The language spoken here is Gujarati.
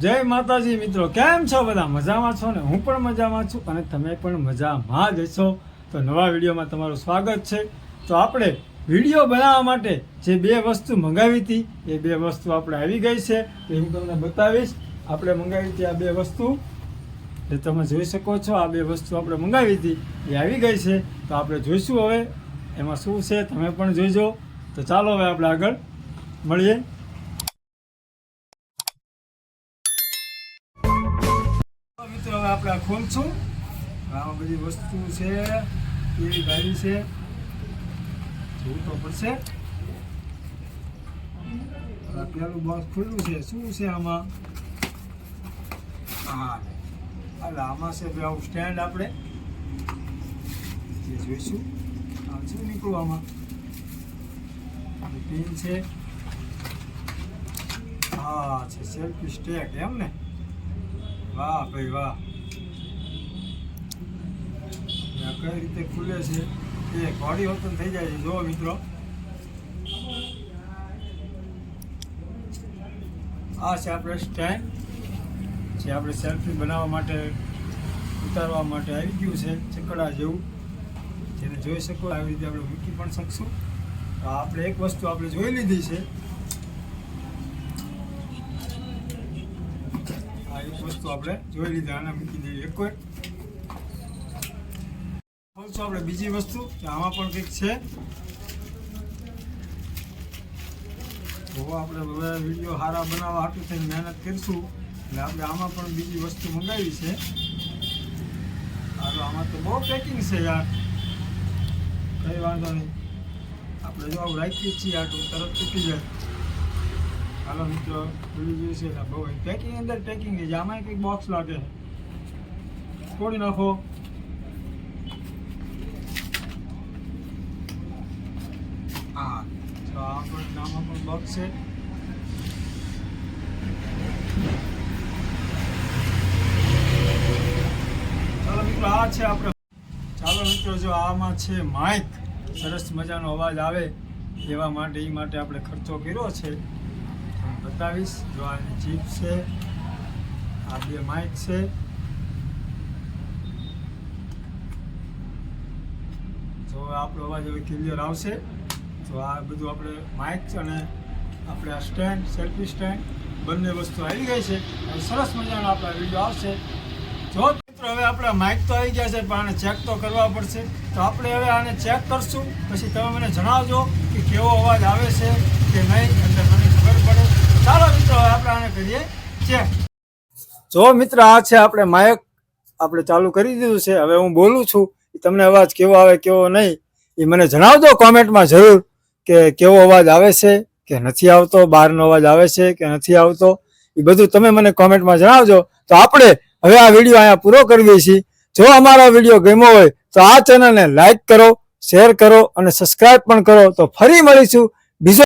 જય માતાજી મિત્રો, કેમ છો બધા? મજામાં છો ને? હું પણ મજામાં છું અને તમે પણ મજામાં જ છો. તો નવા વિડીયોમાં તમારું સ્વાગત છે. તો આપણે વીડિયો બનાવવા માટે જે બે વસ્તુ મંગાવી હતી, એ બે વસ્તુ આપણે આવી ગઈ છે. તો હું તમને બતાવીશ. આપણે મંગાવી હતી આ બે વસ્તુ. એ તમે જોઈ શકો છો, આ બે વસ્તુ આપણે મંગાવી હતી. એ આવી ગઈ છે. તો આપણે જોઈશું હવે. એમાં શું છે, તમે પણ જોઈજો. તો ચાલો હવે આપણે આગળ મળીએ. તો મિત્રો, હવે આપણે ખોલશું આમાં બધી વસ્તુ છે એવી ગાડી છે. જોવું તો પડશે. પેલું બોક્સ ખુલ્લું છે. શું છે આમાં? હા એટલે આમાં છે ભાઈ આવું સ્ટેન્ડ આપણે. જે જોઈશું. આ શું નીકળું આમાં? પિન છે. હા, છે સેલ્ફી સ્ટેક એમ ને? વાહ ભાઈ વાહ. કઈ રીતે ખુલે છે? એ ઘોડી વર્તન થઈ જાય છે. જુઓ મિત્રો. આ છે આપણે સ્ટેન્ડ જે આપણે સેલ્ફી બનાવવા માટે, ઉતારવા માટે આવી ગયું છે, ચકડા જેવું. જેને જોઈ શકો, આવી રીતે આપણે મૂકી પણ શકશું. તો આપણે એક વસ્તુ આપણે જોઈ લીધી છે આ એક વસ્તુ આપણે જોઈ લીધી આને મૂકી દઈએ એક ખોલશું આપણે બીજી વસ્તુ આમાં પણ કંઈક છે. તો આપણે હવે વીડિયો સારા બનાવવા હાટું થઈને મહેનત કરીશું. એટલે આપણે આમાં પણ બીજી વસ્તુ મંગાવી છે. હાલો, આમાં તો બહુ પેકિંગ છે યાર. કંઈ વાંધો નહીં. આપણે જો આવું રાખીએ છીએ આટલું તરત તૂટી જાય. હાલો મિત્રો, બીજું જોઈ છે બહુ પેકિંગ અંદર પેકિંગ છે. આમાં કંઈક બોક્સ લાગે તોડી નાખો. હા, તો આ પણ પણ બોક્સ છે. ચાલો મિત્રો, આ છે આપણે. ચાલો મિત્રો, જો આમાં છે માઇક સરસ મજાનો અવાજ આવે એવા માટે એ માટે આપણે ખર્ચો કર્યો છે. તમને બતાવીશ. જો આની જીપ છે, આ બે માઇક છે. જો આપણો અવાજ હવે ક્લિયર આવશે, તો આ બધું આપણે માઇક અને આપણે આ સ્ટેન્ડ સેલ્ફી સ્ટેન્ડ બંને વસ્તુ આવી ગઈ છે. સરસ મજાનો આપણા વીડિયો આવશે. જો મિત્રો, હવે આપણે માઇક તો આવી ગયા છે, પણ આને ચેક તો કરવા પડશે. તો આપણે હવે આને ચેક કરશું. પછી તમે મને જણાવજો કે કેવો અવાજ આવે છે. જો મિત્ર, આ છે આપણે માયક. આપણે ચાલુ કરી દીધું છે. હવે હું બોલું છું. તમને અવાજ કેવો આવે, કેવો નહીં એ મને જણાવજો કોમેન્ટમાં જરૂર કે કેવો અવાજ આવે છે, કે નથી આવતો, બહારનો અવાજ આવે છે કે નથી આવતો. એ બધું તમે મને કોમેન્ટમાં જણાવજો. તો આપણે હવે આ વીડિયો અહીંયા પૂરો કરી દઈએ છીએ. જો અમારો વીડિયો ગમ્યો હોય, તો આ ચેનલને લાઈક કરો, શેર કરો અને સબસ્ક્રાઇબ પણ કરો. તો ફરી મળીશું. બીજો